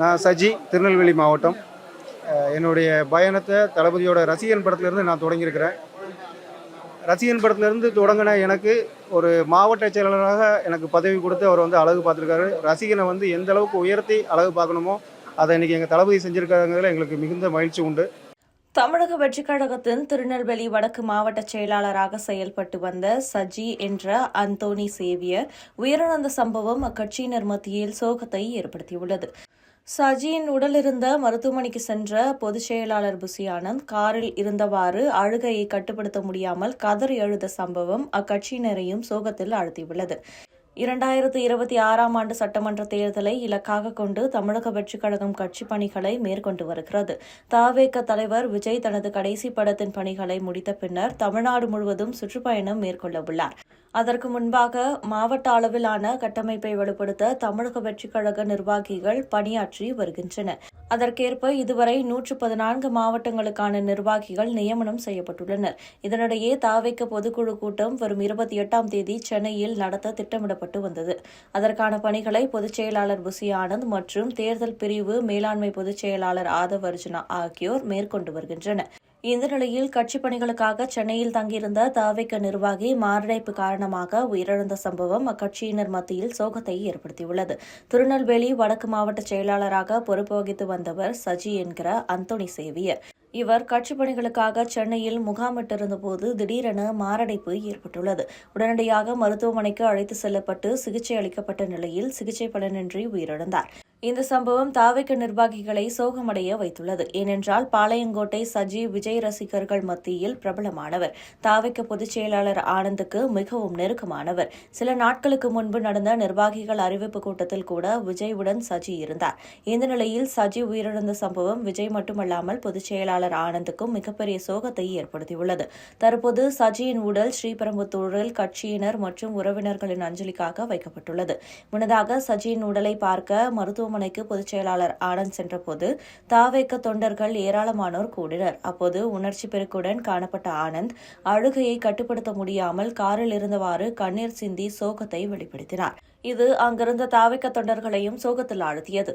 நான் சஜி திருநெல்வேலி மாவட்டம். என்னுடைய பயணத்தை தளபதியோட ரசிகன் படத்துலேருந்து நான் தொடங்கியிருக்கிறேன். ரசிகன் படத்துலேருந்து தொடங்கின எனக்கு ஒரு மாவட்ட செயலாளராக எனக்கு பதவி கொடுத்து அவர் வந்து அழகு பார்த்துருக்காரு. ரசிகனை வந்து எந்த அளவுக்கு உயர்த்தி அழகு பார்க்கணுமோ அதை இன்னைக்கு எங்கள் தளபதி செஞ்சுருக்காங்கிறதுல எங்களுக்கு மிகுந்த மகிழ்ச்சி உண்டு. தமிழக வெற்றிக் கழகத்தின் திருநெல்வேலி வடக்கு மாவட்ட செயலாளராக செயல்பட்டு வந்த சஜி என்ற அந்தோனி சேவியர் உயிரிழந்த சம்பவம் அக்கட்சியினர் மத்தியில் சோகத்தை ஏற்படுத்தியுள்ளது. சஜியின் உடலிருந்த மருத்துவமனைக்கு சென்ற பொதுச் செயலாளர் புசி ஆனந்த் காரில் இருந்தவாறு அழுகையை கட்டுப்படுத்த முடியாமல் கதறி எழுத சம்பவம் அக்கட்சியினரையும் சோகத்தில் ஆழ்த்தியுள்ளது. இரண்டாயிரத்து இருபத்தி ஆறாம் ஆண்டு சட்டமன்ற தேர்தலை இலக்காக கொண்டு தமிழக வெற்றிக் கழகம் கட்சி பணிகளை மேற்கொண்டு வருகிறது. தாவேக தலைவர் விஜய் தனது கடைசி படத்தின் பணிகளை முடித்த பின்னர் தமிழ்நாடு முழுவதும் சுற்றுப்பயணம் மேற்கொள்ள உள்ளார். அதற்கு முன்பாக மாவட்ட அளவிலான கட்டமைப்பை வலுப்படுத்த தமிழக வெற்றிக் கழக நிர்வாகிகள் பணியாற்றி வருகின்றனர். அதற்கேற்ப இதுவரை நூற்று பதினான்கு மாவட்டங்களுக்கான நிர்வாகிகள் நியமனம் செய்யப்பட்டுள்ளனர். இதனிடையே தாவைக்க பொதுக்குழு கூட்டம் வரும் இருபத்தி எட்டாம் தேதி சென்னையில் நடத்த திட்டமிடப்பட்டு வந்தது. அதற்கான பணிகளை பொதுச் செயலாளர் புசி ஆனந்த் மற்றும் தேர்தல் பிரிவு மேலாண்மை பொதுச் செயலாளர் ஆதவ் அர்ஜுனா ஆகியோர் மேற்கொண்டு வருகின்றனர். இந்த நிலையில் கட்சி பணிகளுக்காக சென்னையில் தங்கியிருந்த தாவைக்க நிர்வாகி மாரடைப்பு காரணமாக உயிரிழந்த சம்பவம் அக்கட்சியினர் மத்தியில் சோகத்தை ஏற்படுத்தியுள்ளது. திருநெல்வேலி வடக்கு மாவட்ட செயலாளராக பொறுப்பு வகித்து வந்தவர் சஜி என்கிற அந்தோணி சேவியர். இவர் கட்சி பணிகளுக்காக சென்னையில் முகாமிட்டிருந்தபோது திடீரென மாரடைப்பு ஏற்பட்டுள்ளது. உடனடியாக மருத்துவமனைக்கு அழைத்து செல்லப்பட்டு சிகிச்சை அளிக்கப்பட்ட நிலையில் சிகிச்சை பலனின்றி உயிரிழந்தார். இந்த சம்பவம் தாவைக்க நிர்வாகிகளை சோகமடைய வைத்துள்ளது. ஏனென்றால் பாளையங்கோட்டை சஜி விஜய் ரசிகர்கள் மத்தியில் பிரபலமானவர். தாவைக்க பொதுச் செயலாளர் ஆனந்துக்கு மிகவும் நெருக்கமானவர். சில நாட்களுக்கு முன்பு நடந்த நிர்வாகிகள் அறிவிப்பு கூட்டத்தில் கூட விஜய்வுடன் சஜி இருந்தார். இந்த நிலையில் சஜி உயிரிழந்த சம்பவம் விஜய் மட்டுமல்லாமல் பொதுச் செயலாளர் ஆனந்துக்கும் மிகப்பெரிய சோகத்தை ஏற்படுத்தியுள்ளது. தற்போது சஜியின் உடல் ஸ்ரீபெரும்புத்தூரில் கட்சியினர் மற்றும் உறவினர்களின் அஞ்சலிக்காக வைக்கப்பட்டுள்ளது. முன்னதாக சஜியின் உடலை பார்க்க மருத்துவமனைக்கு பொதுச் செயலாளர் ஆனந்த் சென்றபோது தாவேக்க தொண்டர்கள் ஏராளமானோர் கூடினர். அப்போது உணர்ச்சி பெருக்குடன் காணப்பட்ட ஆனந்த் அழுகையை கட்டுப்படுத்த முடியாமல் காரில் இருந்தவாறு கண்ணீர் சிந்தி சோகத்தை வெளிப்படுத்தினார். இது அங்கிருந்த தாவேக்க தொண்டர்களையும் சோகத்தில் ஆழ்த்தியது.